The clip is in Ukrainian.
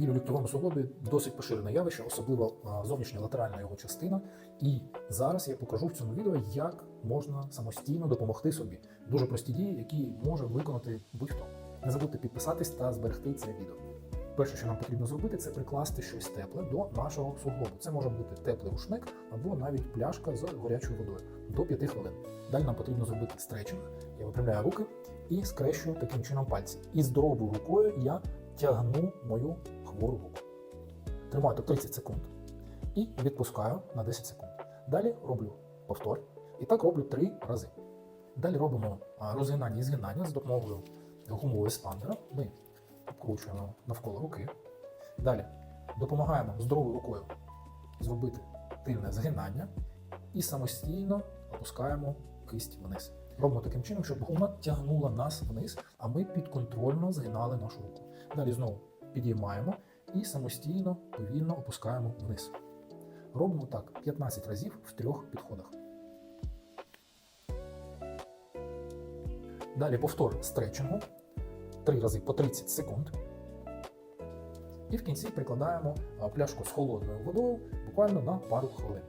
Біль у ліктовому суглобі досить поширене явище, особливо зовнішня латеральна його частина. І зараз я покажу в цьому відео, як можна самостійно допомогти собі. Дуже прості дії, які може виконати будь-хто. Не забудьте підписатись та зберегти це відео. Перше, що нам потрібно зробити, це прикласти щось тепле до нашого суглобу. Це може бути теплий рушник або навіть пляшка з гарячою водою до 5 хвилин. Далі нам потрібно зробити стретчинг. Я випрямляю руки і скрещую таким чином пальці. І здоровою рукою я тягну мою хвору руку. Тримаю так 30 секунд і відпускаю на 10 секунд. Далі роблю повтор. І так роблю 3 рази. Далі робимо розгинання і згинання з допомогою гумового еспандера. Ми обкручуємо навколо руки. Далі допомагаємо здоровою рукою зробити тильне згинання і самостійно опускаємо кисть вниз. Робимо таким чином, щоб гума тягнула нас вниз, а ми підконтрольно згинали нашу руку. Далі знову підіймаємо і самостійно повільно опускаємо вниз. Робимо так 15 разів в трьох підходах. Далі повтор стретчингу. Три рази по 30 секунд. І в кінці прикладаємо пляшку з холодною водою буквально на пару хвилин.